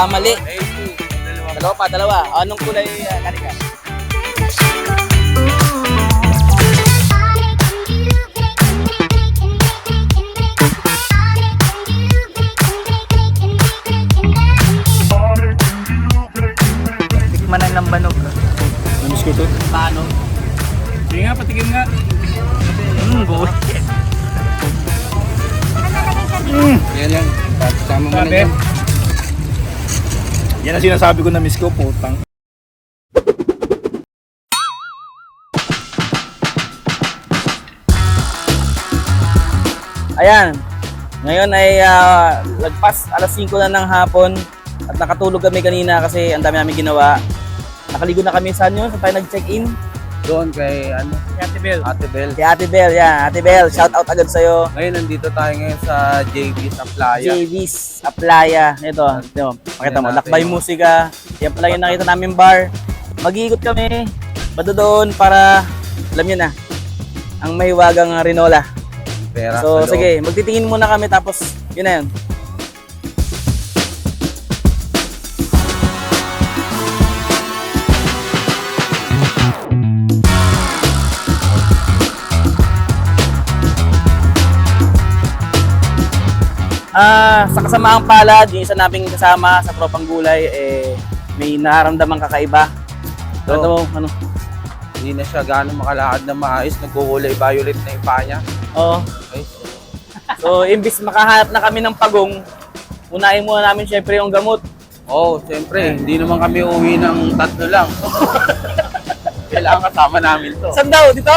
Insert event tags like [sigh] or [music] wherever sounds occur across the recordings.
buti na lang, nagkamali. Dalawa pa, dalawa. Anong kulay uh, karika? Tikman ng lambanog. Namiss ko to. Paano? Sige nga, patikim nga. Hmm, buhay. Yan yan. Tama mo na yan. Yan ang sinasabi ko na miss ko, putang. Ayan. Ngayon ay ah, lagpas alas 5 na ng hapon at nakatulog kami kanina kasi ang dami namin ginawa. Nakaligo na kami sa nyo, sa tayo nag-check-in. Doon kay ano, Ate Bel. Ate Bel. Si Ate Bel, yan. Ate Bel, shout out agad sa'yo. Ngayon nandito tayo ngayon sa JB sa playa. JV's Aplaya. Ito, ito. Pakita mo, Lakbay. Musika. Yan pala yung nakita namin bar. Mag-iikot kami. Bado doon para, alam nyo na, ang mahiwagang Rinola. Pera So, sige, magtitingin muna kami tapos, yun na yun. Ah, sa kasamaang palad, yung isa naming kasama sa tropang gulay, eh, may nararamdaman kakaiba. So, Ano, ano? Hindi na siya gaano makalakad na maayos. Nagkukulay violet na yung paa niya. Oo. Okay. So, imbis makahanap na kami ng pagong, unahin muna namin syempre yung gamot. Oo, oh, siyempre. Hindi naman kami uwi ng tatlo lang. [laughs] Kailangan kasama namin to. Saan daw? Dito?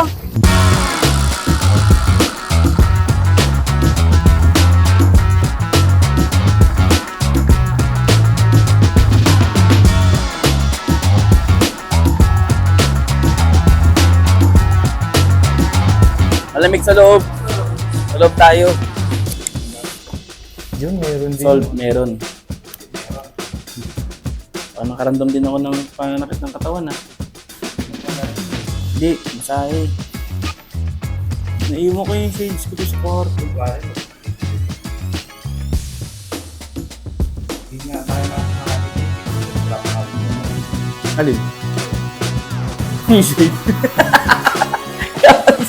Malamig sa loob. Sa loob tayo. Yun, meron din. Solve, meron. Oh, nakaramdam din ako ng pananakit ng katawan ha. Hindi, masahe. Naiwan ko yung shades ko to sa kwarto. Alin? Yung shade. [laughs]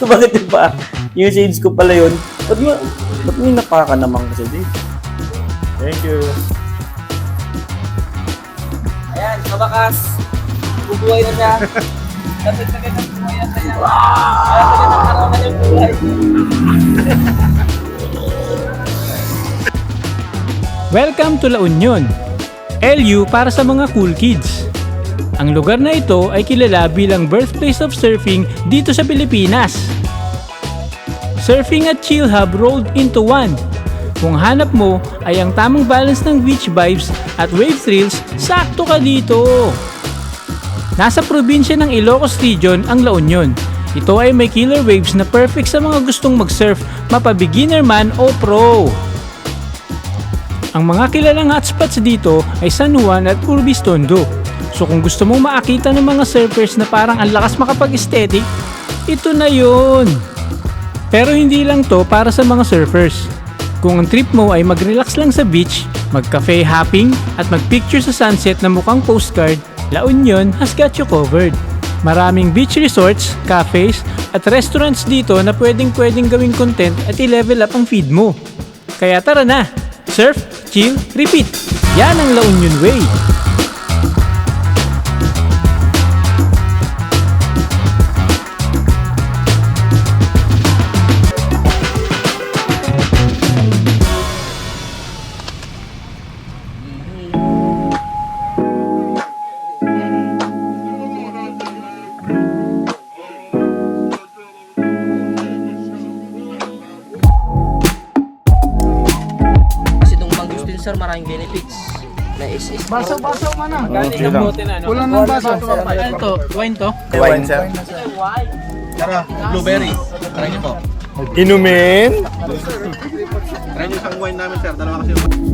so [laughs] bakit? Yung shades ko pala yun. Ba't mo, ba't may napaka naman kasi dito? Thank you. Ayan, kabakas. Bubuhay na siya. Dapat na ganyan buhay na siya. Dapat na nagkaroon na yung buhay. Welcome to La Union. LU para sa mga cool kids. Ang lugar na ito ay kilala bilang birthplace of surfing dito sa Pilipinas. Surfing at chill hub rolled into one. Kung hanap mo ay ang tamang balance ng beach vibes at wave thrills, sakto ka dito. Nasa probinsya ng Ilocos Region ang La Union. Ito ay may killer waves na perfect sa mga gustong mag-surf, mapa-beginner man o pro. Ang mga kilalang hotspots dito ay San Juan at Urbis Tondo. So kung gusto mong makakita ng mga surfers na parang ang lakas makapag-aesthetic, ito na yon. Pero hindi lang to para sa mga surfers. Kung ang trip mo ay mag-relax lang sa beach, mag-cafe hopping at mag-picture sa sunset na mukhang postcard, La Union has got you covered. Maraming beach resorts, cafes at restaurants dito na pwedeng pwedeng gawing content at i-level up ang feed mo. Kaya tara na! Surf, chill, repeat! Yan ang La Union Way! Sir, maraming benefits. May SS. Baso-baso man na. Galing ang bote na, no? Kulang ng baso. Ano to? Wine to? Wine, sir. Tara, blueberry. Try niyo po. Inumin? Try niyo isang wine namin, sir. Dalawa kasi Alam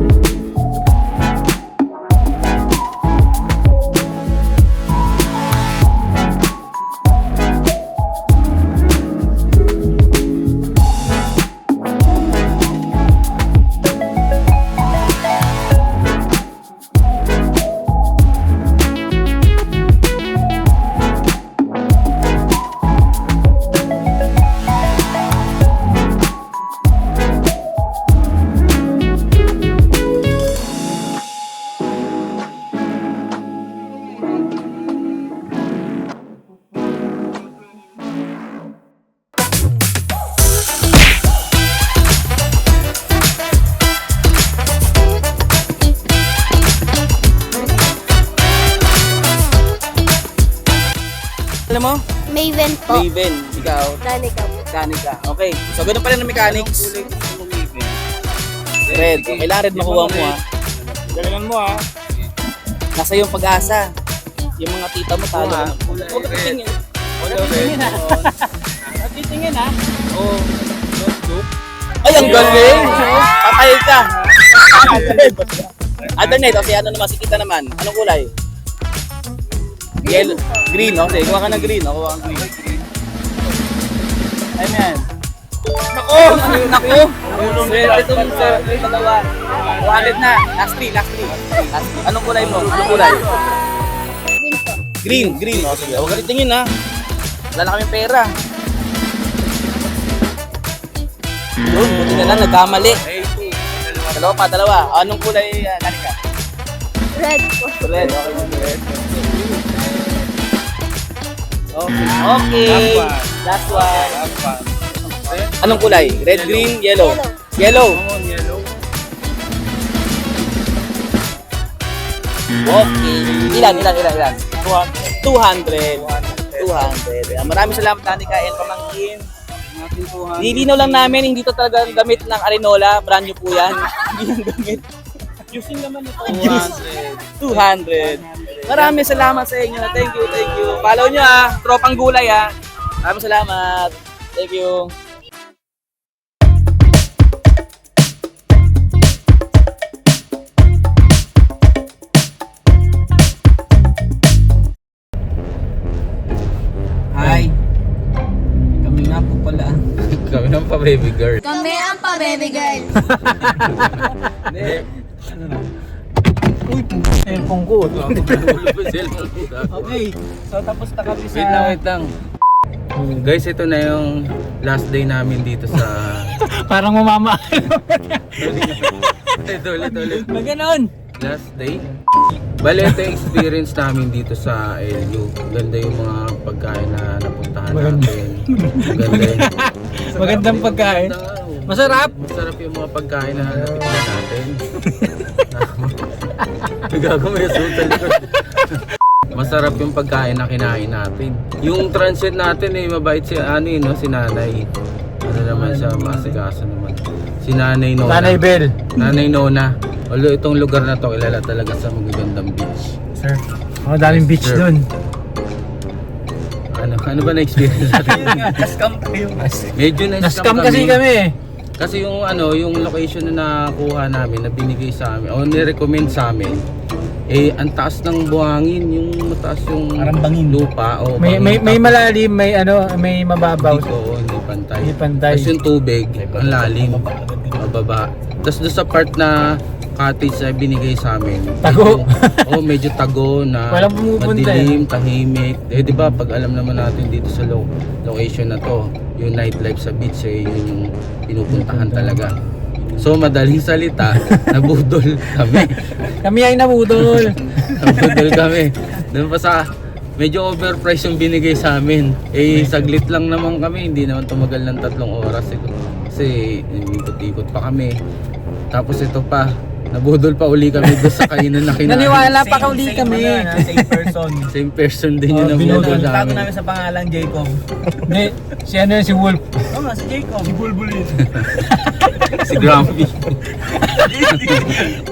Maven po. Raven. Ikaw? Danica po. Danica. Okay. So, ganun pala ng mechanics. Red. So, kailangan red makuha mo ha. Galingan mo ha. Nasa yung pag-asa. Yung mga tita mo talo. na. Huwag ka titingin. Huwag ka titingin ha. Titingin ha. Oo. Ay, ang galing! Patay ka! Alternate, o si ano naman, si kita naman. Anong kulay? Yellow. Green, o. Sige, kuha ka ng green. O, kuha ka ng green. Ayun yan. Nako! Nako! Swerte itong sir. Dalawa. Wallet na. Last three, last three. Last three. Anong kulay mo? Anong kulay? Green. Green, green. O, sige. Huwag ka rin tingin, ha. Wala na kaming pera. Yun, buti na lang, nagkamali. Dalawa pa, dalawa. Anong kulay, uh? Red po. Red, okay. Red. Okay, okay. Last one. Anong kulay? Red, green, yellow? Yellow. Okay. Ilan, ilan, ilan, ilan? 200. 200. Ayan, Maraming salamat, Danica and Pamangkin. Nilinaw lang namin, hindi to talaga gamit ng Arenola. Brand new po yan. [laughs] Hindi yung gamit. Using naman ito. 200. Maraming salamat sa inyo. Thank you, thank you. Follow nyo ah. Tropang gulay ah. Maraming salamat. Thank you. Hi. Kami nga po pala. [laughs] Kami ng pa baby girl. Kami ang pa-baby girl. [laughs] Cellphone ko. [laughs] Okay. So tapos na kami sa... Wait lang, wait lang. Guys, ito na yung last day namin dito sa... [laughs] Parang mamama. [laughs] ito ulit, ulit. Na ganon. Last day. Bale, ito yung experience namin dito sa LU. Ganda yung mga pagkain na napuntahan natin. Ganda yung... Magandang pagkain. Masarap. Masarap yung mga pagkain na natikman natin. Gago may asal sa likod. Masarap yung pagkain na kinain natin. Yung transit natin eh, mabait si ano yun, no? si nanay. Ano naman siya, maasikaso naman. Si nanay Nona. Nanay Bell. Nanay Nona. Although itong lugar na to, kilala talaga sa magagandang beach. Sir. Oh, daming beach Sir. doon. Ano, ano ba na-experience natin? Scam tayo. Medyo na Na-scam kasi kami eh. Kasi yung ano, yung location na nakuha namin, na binigay sa amin, o ni-recommend sa amin, eh, ang taas ng buhangin, yung mataas yung Parang bangin. lupa. O, May may may malalim, may ano, may mababaw. Hindi ko, hindi pantay. Hindi pantay. Tapos yung tubig, ang lalim, mababa. Tapos doon sa part na cottage na binigay sa amin. Tago. medyo- oh, medyo tago na [laughs] Walang pumupunta eh. madilim, tahimik. Eh, di ba, pag alam naman natin dito sa lo- location na to, yung nightlife sa beach, eh, yun yung pinupuntahan talaga. So, madaling salita, [laughs] nabudol kami. Kami ay nabudol. [laughs] nabudol kami. Doon pa sa, medyo overpriced yung binigay sa amin. Eh, saglit lang naman kami, hindi naman tumagal ng tatlong oras. Eh. Kasi, ikot-ikot pa kami. Tapos ito pa, nabudol pa uli kami doon sa kainan na [laughs] kinain. Naniwala pa kauli kami. Same person. [laughs] Same person din yung Oh, nabudol binudol. sa Tago amin. namin sa pangalan Jacob. [laughs] Hindi, si ano yun, si Wolf. Oo nga, si Jacob. Si Bulbul yun. Si Grumpy.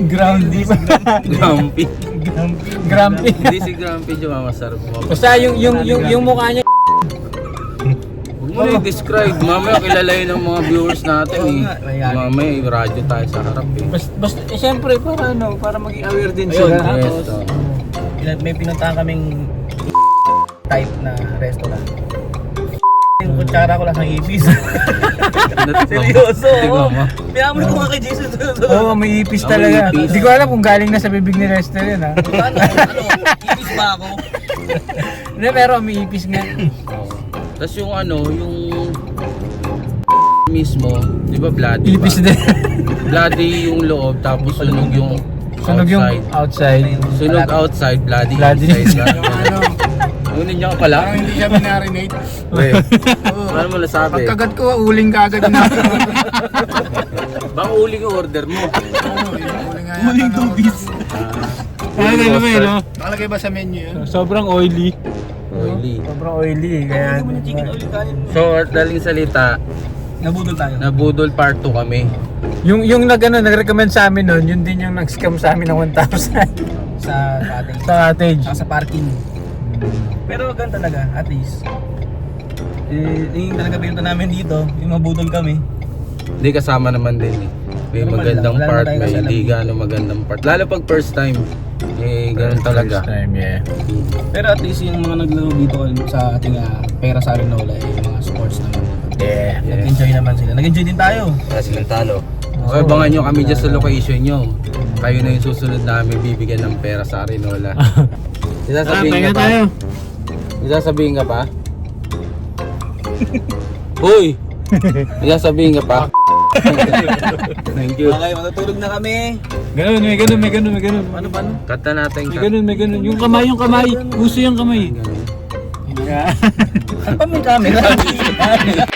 Ground beef. Grumpy. Grumpy. Hindi si Grumpy, Juma, masarap mo. Basta yung yung yung yung mukha niya mo na i-describe. Mamaya kilala yun ng mga viewers natin eh. Mamaya may radyo tayo sa harap eh. basta, basta eh, syempre para ano, para maging aware din Ayun, sila. Yes, Tapos, oh. May pinuntahan kaming type na restaurant. Yung kutsara ko lang sa ipis. [laughs] Seryoso, oo. mo? Pinamuli ko nga kay Jason. Oo, oh, may ipis Ah, talaga. may ipis. Hindi ko alam kung galing na sa bibig ni Lester yun ha. Ano? Ano? Ipis ba ako? Hindi, pero may ipis nga. [laughs] Oo. Tapos yung ano, yung mismo, di ba bloody Ipis ba? din. Bloody yung loob, tapos sunog yung Sunog yung outside. outside. Sunog outside, bloody, Bloody. inside. [laughs] ano? Unin niya ka pala? hindi siya minarinate. Wait. Ano mo nasabi? Pagkagat ko, uling kagad [laughs] na. Bang uling yung order mo? uling tubis. Ano ano ba yun, no? Nakalagay ba sa menu yun? Sobrang oily. Oily. Sobrang oily. Kaya, Hindi mo chicken oil kanin. So, at daling salita, Nabudol tayo. nabudol part 2 kami. yung, yung nag, ano, nag-recommend sa amin nun, yun din yung nag-scam sa amin ng 1,000 sa ating sa cottage. Saka sa parking. Pero ganun talaga, at least. Eh, yung talaga pinunta namin dito, yung mabudol kami. Hindi kasama naman din eh. May Normal magandang lang, wala part, may hindi gano'ng magandang part. Lalo pag first time, eh, ganun talaga. First time, yeah. Pero at least yung mga naglaro dito sa ating ah, pera sa Arenola, eh, yung mga sports naman. Yeah. Nag-enjoy naman sila. Nag-enjoy din tayo. Kaya silang talo. So, abangan nyo kami dyan sa location nyo. Kayo na yung susunod namin bibigyan ng pera sa Arinola. [laughs] Isasabihin ka pa? [laughs] Isasabihin ka pa? Hoy! Isasabihin ka pa? Thank you. Okay, matutulog na kami. Ganun, may ganun, may ganun, may ganun. Ano ba? Ano? Cut na natin. May ganun, may ganun. Yung kamay, yung kamay. Uso yung kamay. Ano pa may camera? [laughs]